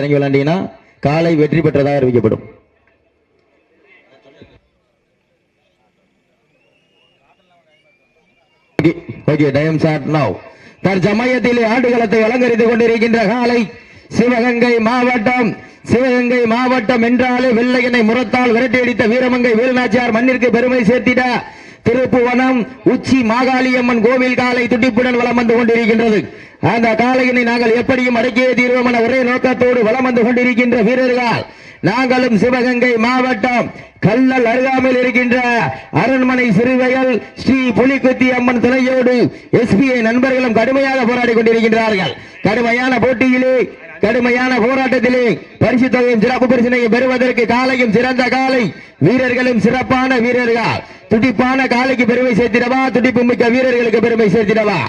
இறங்கி விளையாண்டீங்கன்னா காலை வெற்றி பெற்றதாக அறிவிக்கப்படும். ஓகே டைம் ஷாட் நவ் தற்சமயத்திலே ஆடுகளத்தை அலங்கரித்துக் கொண்டிருக்கின்ற காலை சிவகங்கை மாவட்டம் சிவகங்கை மாவட்டம் என்றாலே வெள்ளையனை முரத்தால் விரட்டியடித்த வீரமங்கை வேலுநாச்சியார் மண்ணிற்கு பெருமை சேர்த்திட திருப்புவனம் உச்சி மாகாளியம்மன் கோவில் காலை துடிப்புடன் வளம் வந்து கொண்டிருக்கின்றது. அந்த காலையினை நாங்கள் எப்படியும் அடக்கியே தீர்வோம் என ஒரே நோக்கத்தோடு வலம் வந்து கொண்டிருக்கின்ற வீரர்கள். நாங்களும் சிவகங்கை மாவட்டம் கல்லல் அருகாமையில் இருக்கின்ற அரண்மனை சிறுவையல் ஸ்ரீ புலிக்குத்தி அம்மன் துணையோடு எஸ்பிஐ நண்பர்களும் கடுமையாக போராடி கொண்டிருக்கின்றார்கள். கடுமையான போட்டியிலே கடுமையான போராட்டத்திலே பரிசு தொகையும் சிறப்பு பரிசினையும் பெறுவதற்கு காலையும் சிறந்த காலை வீரர்களும் சிறப்பான வீரர்கள். துடிப்பான காலைக்கு பெருமை சேர்த்திடவா? துடிப்பு மிக்க வீரர்களுக்கு பெருமை சேர்த்திடவா?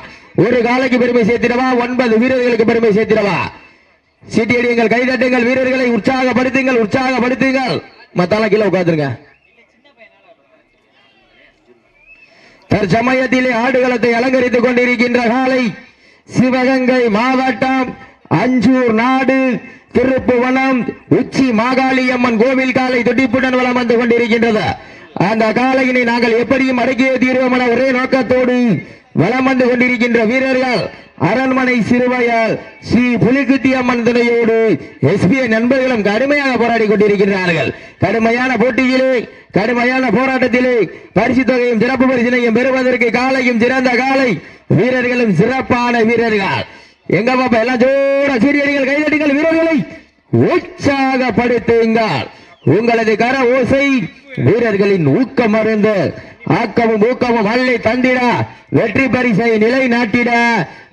ஒரு காலைக்கு பெருமை சேர்த்திடவா? ஒன்பது வீரர்களுக்கு பெருமை சேர்த்திடவா? சீட்டியடியுங்கள் கைதட்டுங்கள் வீரர்களை உற்சாகப்படுத்துங்கள் உற்சாகப்படுத்துங்கள். மத்தால கீழே உட்காந்துருங்க தற்சமயத்திலே ஆடுகளத்தை அலங்கரித்துக் கொண்டிருக்கின்ற காலை சிவகங்கை மாவட்டம் அஞ்சூர் நாடு திருப்புவனம் உச்சி மாகாளியம்மன் கோவில் காலை துடிப்புடன் வளம் வந்து கொண்டிருக்கின்றது. அந்த காலையினை நாங்கள் எப்படியும் அடக்கிய தீர்வமான என ஒரே நோக்கத்தோடு வலம் வந்து கொண்டிருக்கின்ற வீரர்கள் அரண்மனை சிறுவையால் ஸ்ரீ புலிகுத்தி அம்மன் துணையோடு எஸ்பிஐ நண்பர்களும் கடுமையாக போராடி கொண்டிருக்கிறார்கள் கடுமையான போட்டியிலே கடுமையான போராட்டத்திலே பரிசு தொகையும் சிறப்பு பரிசினையும் பெறுவதற்கு காலையும் சிறந்த காலை வீரர்களும் சிறப்பான வீரர்கள். எங்க பாப்பா எல்லாம் ஜோர சீரியடிகள் கைதடிகள் வீரர்களை உற்சாகப்படுத்துங்கள். உங்களது கர ஓசை வீரர்களின் ஊக்கம் மருந்து ஆக்கமும் ஊக்கமும் அள்ளி தந்திட வெற்றி பரிசை நிலை நாட்டிட.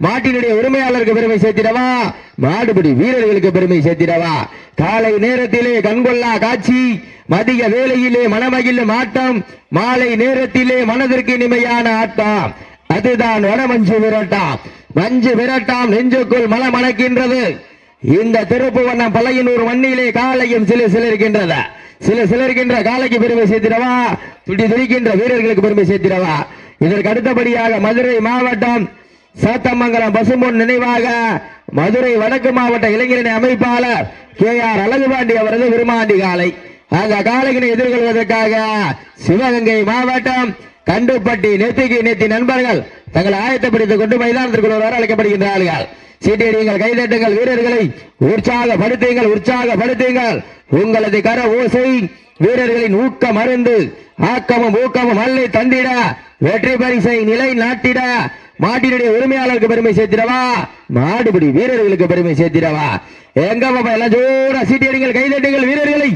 மாட்டினுடைய உரிமையாளருக்கு பெருமை சேர்த்திடவா? மாடுபிடி வீரர்களுக்கு பெருமை சேர்த்திடவா? காலை நேரத்திலே கண்கொள்ளா காட்சி மதிய வேலையிலே மனமகிழும் ஆட்டம் மாலை நேரத்திலே மனதிற்கு இனிமையான ஆட்டம். அதுதான் வடமஞ்சு விரட்டாம். மஞ்சு விரட்டாம் நெஞ்சுக்குள் மல மணக்கின்றது இந்த திருப்புவண்ணம் பழையனூர் மண்ணிலே காலையும் சில சில சிலர்கின்றது சில சிலர்கின்ற காலைக்கு பெருமை சேர்த்திடவா? துடி துடிக்கின்ற வீரர்களுக்கு பெருமை சேர்த்திடவா? இதற்கு அடுத்தபடியாக மதுரை மாவட்டம் சாத்தமங்கலம் பசும்பொன் நினைவாக மதுரை வடக்கு மாவட்ட இளைஞரணி அமைப்பாளர் கே ஆர் அழகுபாண்டி அவரது விருமாண்டி காலை அந்த காலையினை எதிர்கொள்வதற்காக சிவகங்கை மாவட்டம் கண்டுப்பட்டி நெத்திக்கு நெத்தி நண்பர்கள் தங்கள் ஆயத்தப்படுத்திக் கொண்டு மைதானத்திற்குள் வர அழைக்கப்படுகின்றார்கள் சீட்டியடியுங்கள் கைதட்டுங்கள் வீரர்களை உற்சாகப்படுத்துங்கள் உற்சாகப்படுத்துங்கள். உங்களது கர ஓசை வீரர்களின் ஊக்கம் அருந்து ஆக்கமும் ஊக்கமும் அல்லை தந்திட வெற்றி பரிசை நிலை நாட்டிட. மாட்டினுடைய உரிமையாளருக்கு பெருமை சேர்த்திடவா? மாடுபிடி வீரர்களுக்கு பெருமை சேர்த்திடவா? எங்க பாப்பா எல்லாம் ஜோரா சீட்டியடிங்கள் கைதட்டுங்கள் வீரர்களை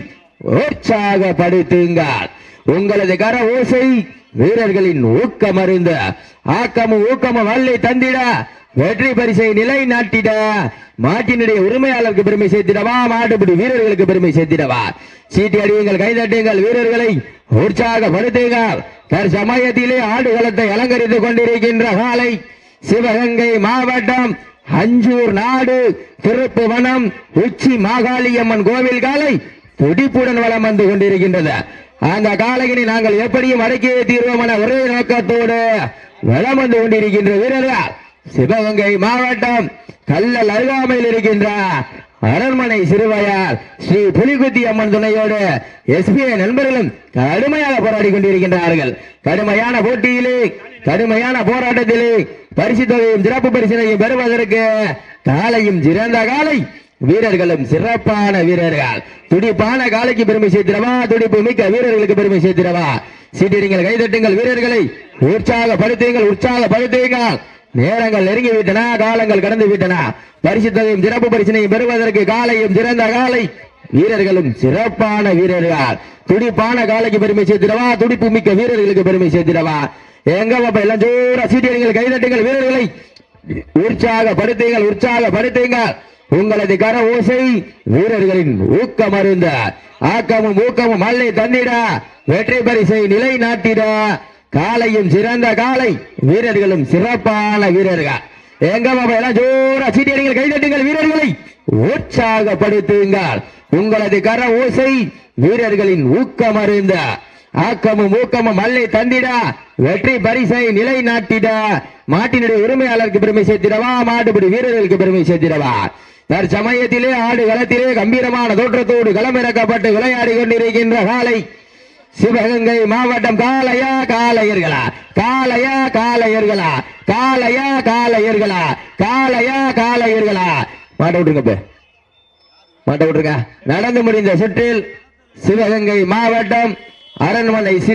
உற்சாகப்படுத்துங்கள். உங்களது கர ஓசை வீரர்களின் ஊக்கம் அருந்த ஆக்கமும் ஊக்கமும் வல்லை தந்திட. வெற்றி பரிசை நிலை நாட்டிட மாட்டினுடைய உரிமையாளருக்கு பெருமை சேர்த்திடவா? மாட்டுப்பிடி வீரர்களுக்கு பெருமை சேர்த்திடவா? சீட்டி அடியுங்கள் கைதட்டுங்கள் வீரர்களை. உற்சாகப்படுத்துங்கள் தற்சமயத்திலே ஆடுகளத்தை அலங்கரித்துக் கொண்டிருக்கின்ற காலை. சிவகங்கை மாவட்டம் அஞ்சூர் நாடு திருப்புவனம் உச்சி மாகாளியம்மன் கோவில் காலை. துடிப்புடன் வளம் வந்து கொண்டிருக்கின்றது. அந்த காலையினை நாங்கள் எப்படியும் அடக்கியே தீர்வோம் என ஒரே நோக்கத்தோடு வளம் வந்து கொண்டிருக்கின்ற வீரர்கள். சிவகங்கை மாவட்டம் கல்லல் அருகாமையில் இருக்கின்ற அரண்மனை சிறுவயார் ஸ்ரீ புலிகுத்தி அம்மன் துணையோடு எஸ்பிஐ நண்பர்களும் கடுமையாக போராடி கொண்டிருக்கின்றார்கள். கடுமையான போட்டியிலே கடுமையான போராட்டத்திலே பரிசு தொகையும் சிறப்பு பரிசினையும் பெறுவதற்கு காலையும் சிறந்த காலை வீரர்களும் சிறப்பான வீரர்கள். துடிப்பான காலைக்கு பெருமை சேர்த்திடவா? துடிப்பு மிக்க வீரர்களுக்கு பெருமை சேர்த்திடவா? சீட்டிடுங்கள் கைதட்டுங்கள் வீரர்களை. உற்சாகப்படுத்துங்கள் உற்சாகப்படுத்துங்கள். நேரங்கள் நெருங்கி விட்டன காலங்கள் கடந்து விட்டன பரிசுத்தையும் சிறப்பு பரிசினையும் பெறுவதற்கு காலையும் சிறந்த காலை வீரர்களும் சிறப்பான வீரர்கள். துடிப்பான காலைக்கு பெருமை சேர்த்திடவா? துடிப்பு மிக்க வீரர்களுக்கு பெருமை சேர்த்திடவா? எங்க பாப்பா எல்லாம் ஜோரா சீட்டிடுங்கள் கைதட்டுங்கள் வீரர்களை. உற்சாகப்படுத்துங்கள் உற்சாகப்படுத்துங்கள். உங்களது கர ஓசை வீரர்களின் ஊக்கம் அருந்த. ஆக்கமும் ஊக்கமும் மல்லை தந்திட. வெற்றி பரிசை நிலை நாட்டிட. காலையும் சிறந்த காலை வீரர்களும் சிறப்பான வீரர்கள். எங்க எல்லாம் ஜோரா சீட்டியடிகள் கைதட்டுங்கள் வீரர்களை. உற்சாகப்படுத்துங்கள். உங்களது கர ஓசை வீரர்களின் ஊக்கம் அருந்த. ஆக்கமும் ஊக்கமும் மல்லை தந்திட. வெற்றி பரிசை நிலை நாட்டிட. மாட்டினுடைய உரிமையாளருக்கு பெருமை சேர்த்திடவா? மாட்டுப்படி வீரர்களுக்கு பெருமை சேர்த்திடவா? தற்சமயத்திலே ஆடு களத்திலே கம்பீரமான தோற்றத்தோடு களமிறக்கப்பட்டு விளையாடி கொண்டிருக்கின்ற காலை சிவகங்கை மாவட்டம் காலையா காளையர்களா காலையா காளையர்களா காலையா காளையர்களா காலையா காளையர்களா. மாட்ட விட்டுருங்க மாட்ட விட்டுருங்க. நடந்து முடிந்த சுற்றில் சிவகங்கை மாவட்டம் அரண்மனை